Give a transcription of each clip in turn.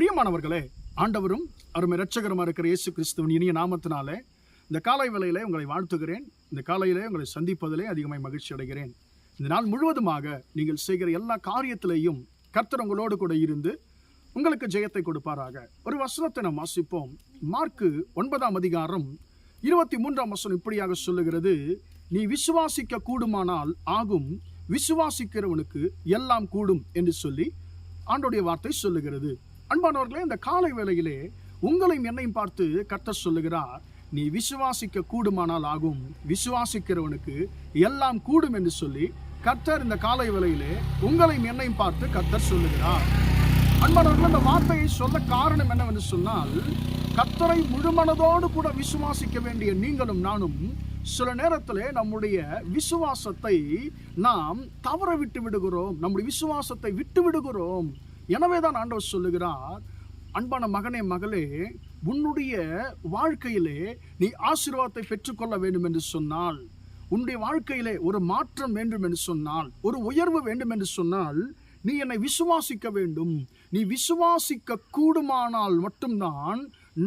பிரியமானவர்களே ஆண்டவரும் அருமை ரட்சகரமாக இருக்கிற இயேசு கிறிஸ்துவின் இனிய நாமத்தினாலே இந்த காலை வேளையிலே உங்களை வாழ்த்துகிறேன். இந்த காலையிலே உங்களை சந்திப்பதிலே அதிகமாக மகிழ்ச்சி அடைகிறேன். இந்த நாள் முழுவதுமாக நீங்கள் செய்கிற எல்லா காரியத்திலேயும் கர்த்தர் உங்களோடு கூட இருந்து உங்களுக்கு ஜெயத்தை கொடுப்பாராக. ஒரு வசனத்தை நாம் வாசிப்போம். மார்க்கு ஒன்பதாம் அதிகாரம் இருபத்தி மூன்றாம் வசனம் இப்படியாக சொல்லுகிறது நீ விசுவாசிக்க கூடுமானால் ஆகும் விசுவாசிக்கிறவனுக்கு எல்லாம் கூடும் என்று சொல்லி ஆண்டோடைய வார்த்தை சொல்லுகிறது. அன்பானவர்களே இந்த காலை வேளையிலே உங்களையும் என்னையும் பார்த்து கர்த்தர் சொல்லுகிறார் நீ விசுவாசிக்க கூடுமானால் ஆகும். விசுவாசிக்கிறவனுக்கு எல்லாம் கூடும் என்று சொல்லி கர்த்தர் இந்த காலை வேளையிலே உங்களையும் என்னையும் பார்த்து கர்த்தர் சொல்லுகிறார். அன்பானவர்கள் இந்த வார்த்தையை சொல்ல காரணம் என்னவென்று சொன்னால் கர்த்தரை முழுமனதோடு கூட விசுவாசிக்க வேண்டிய நீங்களும் நானும் சில நேரத்தில் நம்முடைய விசுவாசத்தை நாம் தவற விட்டு விடுகிறோம். நம்முடைய விசுவாசத்தை விட்டு விடுகிறோம். எனவே தான் ஆண்டவர் சொல்லுகிறார் அன்பான மகனே மகளே உன்னுடைய வாழ்க்கையிலே நீ ஆசீர்வாதத்தை பெற்றுக்கொள்ள வேண்டும் என்று சொன்னால் உன்னுடைய வாழ்க்கையிலே ஒரு மாற்றம் வேண்டும் என்று சொன்னால் ஒரு உயர்வு வேண்டும் என்று சொன்னால் நீ என்னை விசுவாசிக்க வேண்டும். நீ விசுவாசிக்க கூடுமானால் மட்டும்தான்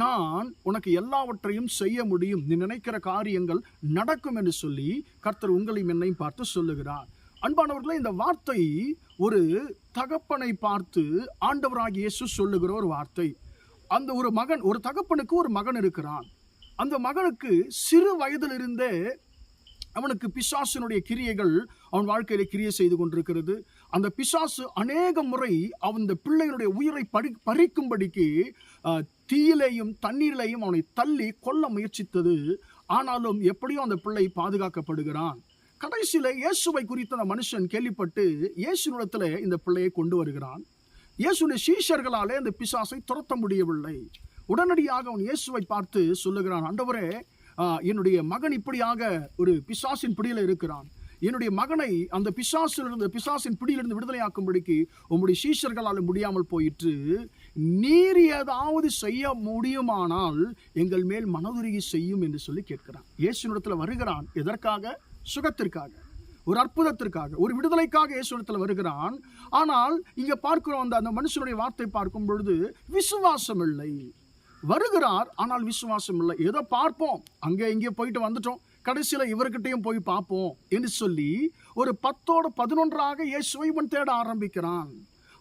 நான் உனக்கு எல்லாவற்றையும் செய்ய முடியும். நீ நினைக்கிற காரியங்கள் நடக்கும் என்று சொல்லி கர்த்தர் உங்களையும் என்னையும் பார்த்து சொல்லுகிறார். அன்பானவர்களே இந்த வார்த்தை ஒரு தகப்பனை பார்த்து ஆண்டவராக இயேசு சொல்லுகிற ஒரு வார்த்தை. அந்த ஒரு மகன் ஒரு தகப்பனுக்கு ஒரு மகன் இருக்கிறான். அந்த மகனுக்கு சிறு வயதிலிருந்தே அவனுக்கு பிசாசினுடைய கிரியைகள் அவன் வாழ்க்கையில கிரியை செய்து கொண்டிருக்கிறது. அந்த பிசாசு அநேக முறை அவன் பிள்ளையினுடைய உயிரை பறி பறிக்கும்படிக்கு தீயிலையும் தண்ணீரிலையும் அவனை தள்ளி கொல்ல முயற்சித்தது. ஆனாலும் எப்படியோ அந்த பிள்ளை பாதுகாக்கப்படுகிறான். கடைசியில இயேசுவை குறித்த அந்த மனுஷன் கேள்விப்பட்டு இயேசுனிடத்துல இந்த பிள்ளையை கொண்டு வருகிறான். இயேசுடைய சீஷர்களாலே அந்த பிசாசை துரத்த முடியவில்லை. உடனடியாக அவன் இயேசுவை பார்த்து சொல்லுகிறான் ஆண்டவரே என்னுடைய மகன் இப்படியாக ஒரு பிசாசின் பிடியில் இருக்கிறான். என்னுடைய மகனை அந்த பிசாசிலிருந்து பிசாசின் பிடியிலிருந்து விடுதலையாக்கும்படிக்கு உங்களுடைய சீஷர்களால் முடியாமல் போயிற்று. நீர் ஏதாவது செய்ய முடியுமானால் எங்கள் மேல் மனதுருகி செய்யும் என்று சொல்லி கேட்கிறான். இயேசுனிடத்துல வருகிறான் எதற்காக? சுகத்திற்காக ஒரு அற்புதத்திற்காக ஒரு விடுதலைக்காக இயேசுடத்தில் வருகிறான். ஆனால் இங்கே பார்க்கிறோம் அந்த அந்த மனுஷனுடைய வார்த்தை பார்க்கும் பொழுது விசுவாசம் இல்லை வருகிறார் ஆனால் விசுவாசம் இல்லை ஏதோ பார்ப்போம். அங்கே இங்கே போயிட்டு வந்துட்டோம். கடைசியில் இவர்கிட்டையும் போய் பார்ப்போம் என்று சொல்லி ஒரு பத்தோடு பதினொன்றாக இயேசுவை இவன் தேட ஆரம்பிக்கிறான்.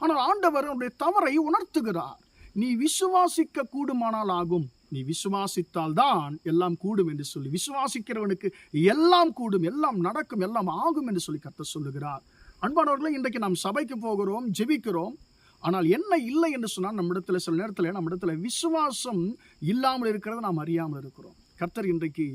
ஆனால் ஆண்டவர் அவனுடைய தவறை உணர்த்துகிறார். நீ விசுவாசிக்க கூடுமானால் ஆகும். நீ விசுவாசித்தால் தான் எல்லாம் கூடும் என்று சொல்லி விசுவாசிக்கிறவனுக்கு எல்லாம் கூடும் எல்லாம் நடக்கும் எல்லாம் ஆகும் என்று சொல்லி கர்த்தர் சொல்லுகிறார். அன்பானவர்களே இன்றைக்கு நாம் சபைக்கு போகிறோம் ஜெபிக்கிறோம். ஆனால் என்ன இல்லை என்று சொன்னால் நம்மிடத்துல சில நேரத்தில் நம்மிடத்துல விசுவாசம் இல்லாமல் இருக்கிறத நாம் அறியாமல் இருக்கிறோம். கர்த்தர் இன்றைக்கு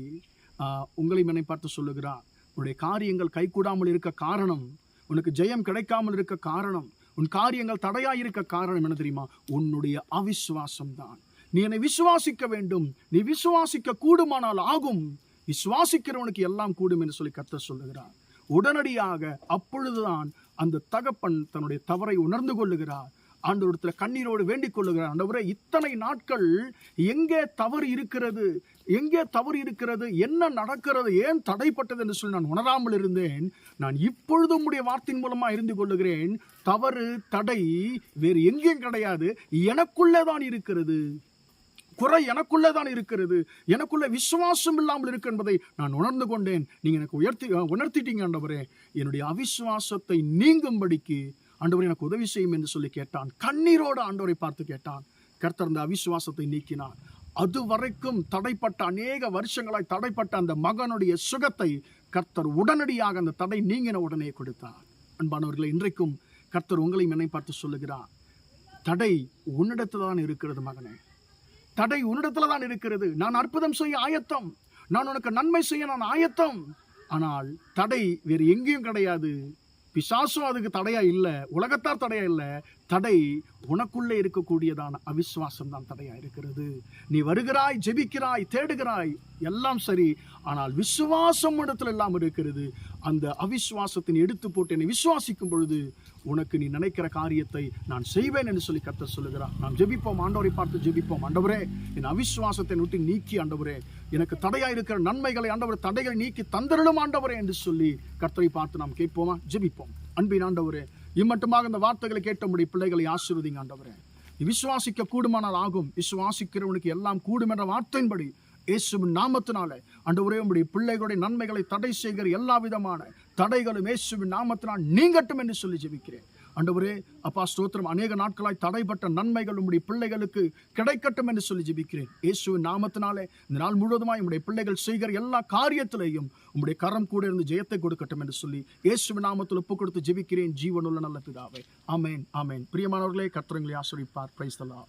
உங்களை என்னை பார்த்து சொல்லுகிறார். உன்னுடைய காரியங்கள் கைகூடாமல் இருக்க காரணம் உனக்கு ஜெயம் கிடைக்காமல் இருக்க காரணம் உன் காரியங்கள் தடையாக இருக்க காரணம் என்ன தெரியுமா? உன்னுடைய அவிசுவாசம் தான் நீ என்னை விசுவாசிக்க வேண்டும். நீ விசுவாசிக்க கூடுமானால் ஆகும். விசுவாசிக்கிறவனுக்கு எல்லாம் கூடும் என்று சொல்லி கத்த சொல்லுகிறார். உடனடியாக அப்பொழுதுதான் அந்த தகப்பன் தன்னுடைய தவறை உணர்ந்து கொள்ளுகிறார். ஆண்டவரத்தில் கண்ணீரோடு வேண்டிக் கொள்ளுகிறார். ஆண்டவரே இத்தனை நாட்கள் எங்கே தவறு இருக்கிறது? எங்கே தவறு இருக்கிறது? என்ன நடக்கிறது? ஏன் தடைப்பட்டது என்று சொல்லி நான் உணராமல் இருந்தேன். நான் இப்பொழுது உடைய வார்த்தையின் மூலமாக இருந்து கொள்ளுகிறேன். தவறு தடை வேறு எங்கேயும் கிடையாது. எனக்குள்ளே தான் இருக்கிறது. குறை எனக்குள்ளே தான் இருக்கிறது. எனக்குள்ள விசுவாசம் இல்லாமல் இருக்கு என்பதை நான் உணர்ந்து கொண்டேன். நீங்கள் எனக்கு உயர்த்தி உணர்த்திட்டீங்க ஆண்டவரே. என்னுடைய அவிசுவாசத்தை நீங்கும்படிக்கு ஆண்டவர் எனக்கு உதவி செய்யும் என்று சொல்லி கேட்டான். கண்ணீரோடு ஆண்டவரை பார்த்து கேட்டான். கர்த்தர் அந்த அவிசுவாசத்தை நீக்கினான் அது வரைக்கும் தடைப்பட்ட அநேக வருஷங்களாய் தடைப்பட்ட அந்த மகனுடைய சுகத்தை கர்த்தர் உடனடியாக அந்த தடை நீங்கின உடனே கொடுத்தார். அன்பானவர்களை இன்றைக்கும் கர்த்தர் உங்களையும் என்னை பார்த்து சொல்லுகிறார். தடை உன்னிடத்து தான் இருக்கிறது மகனே. தடை உன்னிடத்துல தான் இருக்கிறது. நான் அற்புதம் செய்ய ஆயத்தம். நான் உனக்கு நன்மை செய்ய நான் ஆயத்தம். ஆனால் தடை வேறு எங்கேயும் கிடையாது. பிசாசும் அதுக்கு தடையா இல்லை. உலகத்தார் தடையா இல்லை. தடை உனக்குள்ளே இருக்கக்கூடியதான அவிஸ்வாசம் தான் தடையாக இருக்கிறது. நீ வருகிறாய் ஜெபிக்கிறாய் தேடுகிறாய் எல்லாம் சரி. ஆனால் விசுவாசம் இடத்துல இல்லாமல் இருக்கிறது. அந்த அவிசுவாசத்தின் எடுத்து போட்டு என்னை விசுவாசிக்கும் பொழுது உனக்கு நீ நினைக்கிற காரியத்தை நான் செய்வேன் என்று சொல்லி கத்த சொல்லுகிறார். நாம் ஜெபிப்போம் ஆண்டவரை பார்த்து ஜெபிப்போம். ஆண்டவரே என் அவிஸ்வாசத்தை விட்டு நீக்கி ஆண்டவரே எனக்கு தடையாக இருக்கிற நன்மைகளை ஆண்டவர் தடைகளை நீக்கி தந்தருளும் ஆண்டவரே என்று சொல்லி கர்த்தரை பார்த்து நாம் கேட்போமா? ஜெபிப்போம். அன்பின் ஆண்டவரே இம்மட்டுமாக இந்த வார்த்தைகளை கேட்ட கேட்டபடி பிள்ளைகளை ஆசீர்வதிங்க ஆண்டவரே. விசுவாசிக்க கூடுமானால் ஆகும். விசுவாசிக்கிறவனுக்கு எல்லாம் கூடும் என்ற வார்த்தையின்படி இயேசுவின் நாமத்தினாலே ஒரே உடைய பிள்ளைகளுடைய நன்மைகளை தடை செய்கிற எல்லா விதமான தடைகளும் இயேசுவின் நாமத்தினால் நீங்கட்டும் என்று சொல்லி ஜெபிக்கிறேன். ஆண்டவரே அப்பா ஸ்தோத்திரம். அநேக நாட்களாய் தடைப்பட்ட நன்மைகள் உம்முடைய பிள்ளைகளுக்கு கிடைக்கட்டும் என்று சொல்லி ஜெபிக்கிறேன். இயேசுவின் நாமத்தினாலே இந்த நாள் முழுவதுமாய் உம்முடைய பிள்ளைகள் செய்கிற எல்லா காரியத்திலேயும் உம்முடைய கரம் கூட இருந்து ஜெயத்தை கொடுக்கட்டும் என்று சொல்லி இயேசுவின் நாமத்தில் ஒப்பு கொடுத்து ஜெபிக்கிறேன். ஜீவனுள்ள நல்ல பிதாவை. ஆமேன் ஆமேன். பிரியமானவர்களே கத்திரங்களை ஆசிரிப்பார். பிரைஸ்தலா